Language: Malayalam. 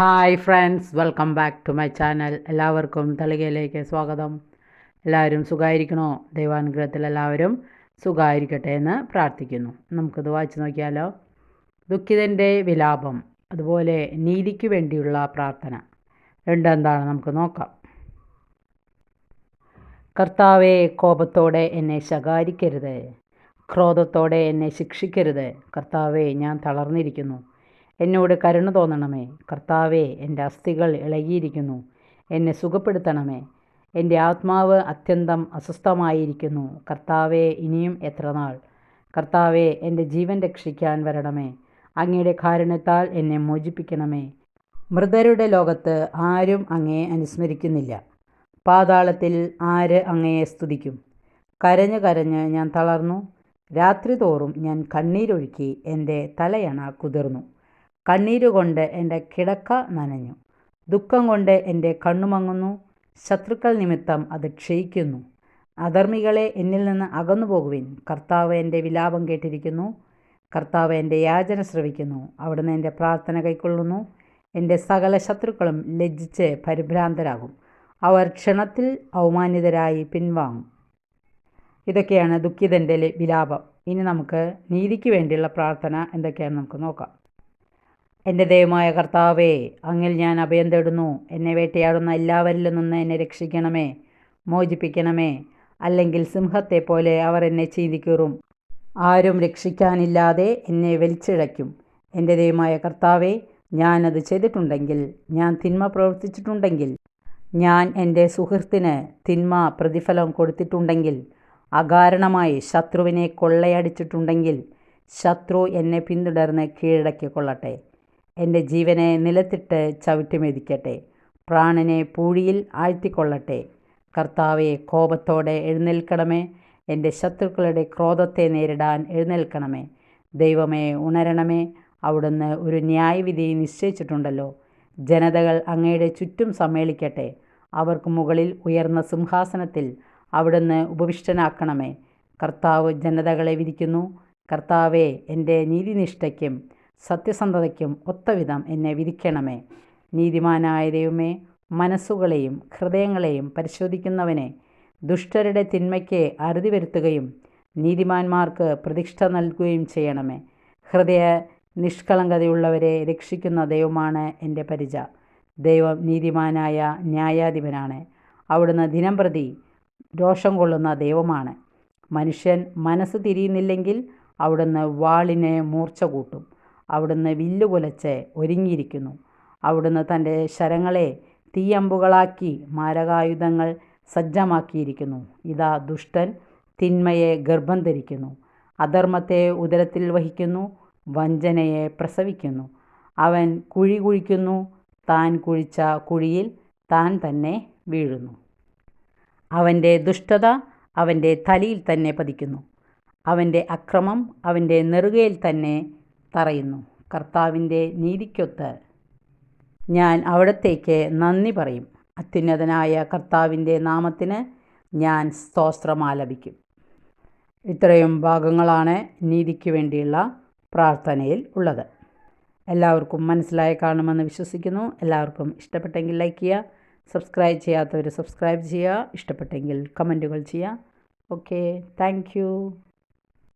Hi friends welcome back to my channel എല്ലാവർക്കും തളികയിലേക്ക് സ്വാഗതം. എല്ലാവരും സുഖമായിരിക്കണോ ദൈവാനുഗ്രഹത്തിൽ എല്ലാവരും സുഖമായിരിക്കട്ടെ എന്ന് പ്രാർത്ഥിക്കുന്നു. നമുക്കിത് വായിച്ചു നോക്കിയാലോ? ദുഃഖിതന്റെ വിലാപം അതുപോലെ നീതിക്ക് വേണ്ടിയുള്ള പ്രാർത്ഥന. രണ്ടെന്താണ് നമുക്ക് നോക്കാം. കർത്താവെ കോപത്തോടെ എന്നെ ശകാരിക്കരുത്. ക്രോധത്തോടെ എന്നെ ശിക്ഷിക്കരുത്. കർത്താവെ ഞാൻ തളർന്നിരിക്കുന്നു. എന്നോട് കരുണ തോന്നണമേ. കർത്താവേ എന്റെ അസ്ഥികൾ ഇളകിയിരിക്കുന്നു. എന്നെ സുഖപ്പെടുത്തണമേ. എന്റെ ആത്മാവ് അത്യന്തം അസ്വസ്ഥമായിരിക്കുന്നു. കർത്താവെ ഇനിയും എത്ര നാൾ? കർത്താവെ എന്റെ ജീവൻ രക്ഷിക്കാൻ വരണമേ. അങ്ങയുടെ കാരണത്താൽ എന്നെ മോചിപ്പിക്കണമേ. മൃതരുടെ ലോകത്ത് ആരും അങ്ങയെ അനുസ്മരിക്കുന്നില്ല. പാതാളത്തിൽ ആര് അങ്ങയെ സ്തുതിക്കും? കരഞ്ഞ് കരഞ്ഞ് ഞാൻ തളർന്നു. രാത്രി തോറും ഞാൻ കണ്ണീരൊഴുക്കി എന്റെ തലയണ കുതിർന്നു. കണ്ണീരുകൊണ്ട് എന്റെ കിടക്ക നനഞ്ഞു. ദുഃഖം കൊണ്ട് എന്റെ കണ്ണുമങ്ങുന്നു ശത്രുക്കൾ നിമിത്തം അത് ക്ഷയിക്കുന്നു. അധർമ്മികളെ എന്നിൽ നിന്ന് അകന്നു പോകുവിൻ. കർത്താവ് എന്റെ വിലാപം കേട്ടിരിക്കുന്നു. കർത്താവ് എന്റെ യാചന ശ്രവിക്കുന്നു. അവിടുന്ന് എന്റെ പ്രാർത്ഥന കൈക്കൊള്ളുന്നു. എന്റെ സകല ശത്രുക്കളും ലജ്ജിച്ച് പരിഭ്രാന്തരാകും. അവർ ക്ഷണത്തിൽ അവമാനിതരായി പിൻവാങ്ങും. ഇതൊക്കെയാണ് ദുഃഖിതന്റെ വിലാപം. ഇനി നമുക്ക് നീതിക്ക് വേണ്ടിയുള്ള പ്രാർത്ഥന എന്തൊക്കെയാണ് നമുക്ക് നോക്കാം. എന്റെ ദൈവമായ കർത്താവേ അങ്ങിൽ ഞാൻ അഭയം തേടുന്നു. എന്നെ വേട്ടയാടുന്ന എല്ലാവരിലും നിന്ന് എന്നെ രക്ഷിക്കണമേ മോചിപ്പിക്കണമേ അല്ലെങ്കിൽ സിംഹത്തെ പോലെ അവർ എന്നെ ചീന്തിക്കീറും. ആരും രക്ഷിക്കാനില്ലാതെ എന്നെ വലിച്ചിഴയ്ക്കും. എന്റെ ദൈവമായ കർത്താവേ ഞാനത് ചെയ്തിട്ടുണ്ടെങ്കിൽ ഞാൻ തിന്മ പ്രവർത്തിച്ചിട്ടുണ്ടെങ്കിൽ ഞാൻ എന്റെ സുഹൃത്തിന് തിന്മ പ്രതിഫലം കൊടുത്തിട്ടുണ്ടെങ്കിൽ അകാരണമായി ശത്രുവിനെ കൊള്ളയടിച്ചിട്ടുണ്ടെങ്കിൽ ശത്രു എന്നെ പിന്തുടർന്ന് കീഴടക്കിക്കൊള്ളട്ടെ. എന്റെ ജീവനെ നിലത്തിട്ട് ചവിട്ടിമെതിക്കട്ടെ പ്രാണനെ പൂഴിയിൽ ആഴ്ത്തിക്കൊള്ളട്ടെ. കർത്താവെ കോപത്തോടെ എഴുന്നേൽക്കണമേ. എന്റെ ശത്രുക്കളുടെ ക്രോധത്തെ നേരിടാൻ എഴുന്നേൽക്കണമേ. ദൈവമേ ഉണരണമേ. അവിടുന്ന് ഒരു ന്യായവിധി നിശ്ചയിച്ചിട്ടുണ്ടല്ലോ. ജനതകൾ അങ്ങയുടെ ചുറ്റും സമ്മേളിക്കട്ടെ. അവർക്ക് മുകളിൽ ഉയർന്ന സിംഹാസനത്തിൽ അവിടുന്ന് ഉപവിഷ്ടനാക്കണമേ. കർത്താവ് ജനതകളെ വിധിക്കുന്നു. കർത്താവെ എന്റെ നീതിനിഷ്ഠയ്ക്കും സത്യസന്ധതയ്ക്കും ഒത്തവിധം എന്നെ വിധിക്കണമേ. നീതിമാനായ ദൈവമേ മനസ്സുകളെയും ഹൃദയങ്ങളെയും പരിശോധിക്കുന്നവനെ ദുഷ്ടരുടെ തിന്മയ്ക്ക് അറുതി വരുത്തുകയും നീതിമാന്മാർക്ക് പ്രതിഷ്ഠ നൽകുകയും ചെയ്യണമേ. ഹൃദയ നിഷ്കളങ്കതയുള്ളവരെ രക്ഷിക്കുന്ന ദൈവമാണ് എന്റെ പരിച. ദൈവം നീതിമാനായ ന്യായാധിപനാണ്. അവിടുന്ന് ദിനം പ്രതി രോഷം കൊള്ളുന്ന ദൈവമാണ്. മനുഷ്യൻ മനസ്സ് തിരിയുന്നില്ലെങ്കിൽ അവിടുന്ന് വാളിനെ മൂർച്ച കൂട്ടും. അവിടുന്ന് വില്ലുകുലച്ച് ഒരുങ്ങിയിരിക്കുന്നു. അവിടുന്ന് തന്റെ ശരങ്ങളെ തീയമ്പുകളാക്കി മാരകായുധങ്ങൾ സജ്ജമാക്കിയിരിക്കുന്നു. ഇതാ ദുഷ്ടൻ തിന്മയെ ഗർഭം ധരിക്കുന്നു. അധർമ്മത്തെ ഉദരത്തിൽ വഹിക്കുന്നു. വഞ്ചനയെ പ്രസവിക്കുന്നു. അവൻ കുഴി കുഴിക്കുന്നു. താൻ കുഴിച്ച കുഴിയിൽ താൻ തന്നെ വീഴുന്നു. അവന്റെ ദുഷ്ടത അവന്റെ തലയിൽ തന്നെ പതിക്കുന്നു. അവന്റെ അക്രമം അവന്റെ നെറുകയിൽ തന്നെ തറയുന്നു കർത്താവിന്റെ നീതിക്കൊത്ത് ഞാൻ അവിടത്തേക്ക് നന്ദി പറയും. അത്യുന്നതനായ കർത്താവിന്റെ നാമത്തിന് ഞാൻ സ്തോത്രമാലപിക്കും. ഇത്രയും ഭാഗങ്ങളാണ് നീതിക്ക് വേണ്ടിയുള്ള പ്രാർത്ഥനയിൽ ഉള്ളത്. എല്ലാവർക്കും മനസ്സിലായി കാണുമെന്ന് വിശ്വസിക്കുന്നു. എല്ലാവർക്കും ഇഷ്ടപ്പെട്ടെങ്കിൽ ലൈക്ക് ചെയ്യുക സബ്സ്ക്രൈബ് ചെയ്യാത്തവർ സബ്സ്ക്രൈബ് ചെയ്യുക ഇഷ്ടപ്പെട്ടെങ്കിൽ കമന്റുകൾ ചെയ്യുക. Okay thank